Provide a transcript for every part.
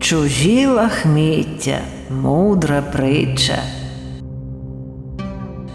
Чужі лахміття, мудра притча.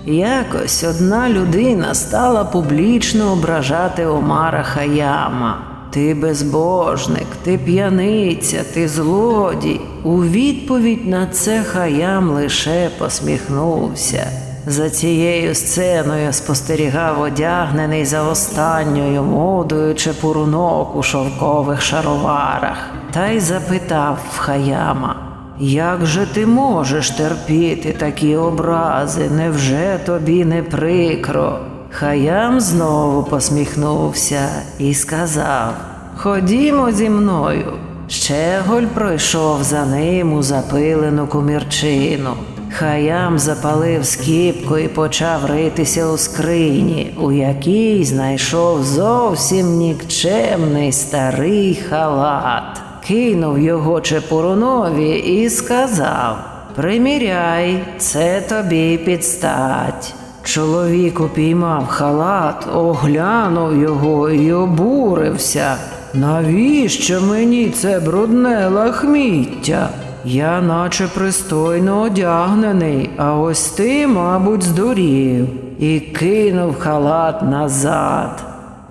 Якось одна людина стала публічно ображати Омара Хаяма. Ти безбожник, ти п'яниця, ти злодій. У відповідь на це Хаям лише посміхнувся. За цією сценою спостерігав одягнений за останньою модою чепурунок у шовкових шароварах, та й запитав Хаяма. Як же ти можеш терпіти такі образи? Невже тобі не прикро? Хаям знову посміхнувся і сказав: Ходімо зі мною. Щеголь пройшов за ним у запилену кумірчину. Хаям запалив скіпку і почав ритися у скрині, у якій знайшов зовсім нікчемний старий халат кинув його чепурунові і сказав: Приміряй, це тобі підстать. Чоловік упіймав халат, оглянув його і обурився. Навіщо мені це брудне лахміття? Я наче пристойно одягнений, а ось ти, мабуть, здурів, і кинув халат назад.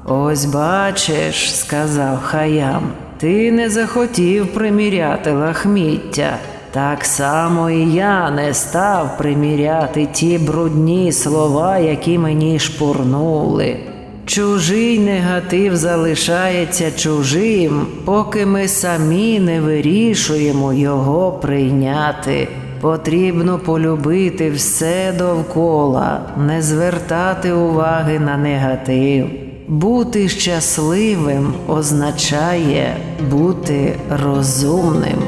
Ось бачиш, сказав Хаям, ти не захотів приміряти лахміття. Так само і я не став приміряти ті брудні слова, які мені шпурнули. Чужий негатив залишається чужим, поки ми самі не вирішуємо його прийняти. Потрібно полюбити все довкола, не звертати уваги на негатив. Бути щасливим означає бути розумним.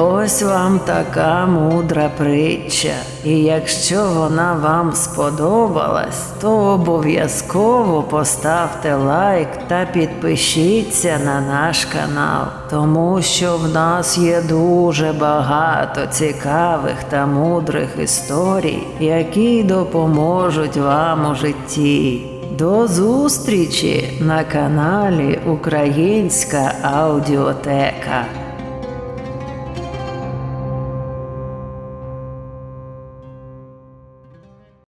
Ось вам така мудра притча, і якщо вона вам сподобалась, то обов'язково поставте лайк та підпишіться на наш канал, тому що в нас є дуже багато цікавих та мудрих історій, які допоможуть вам у житті. До зустрічі на каналі Українська Аудіотека.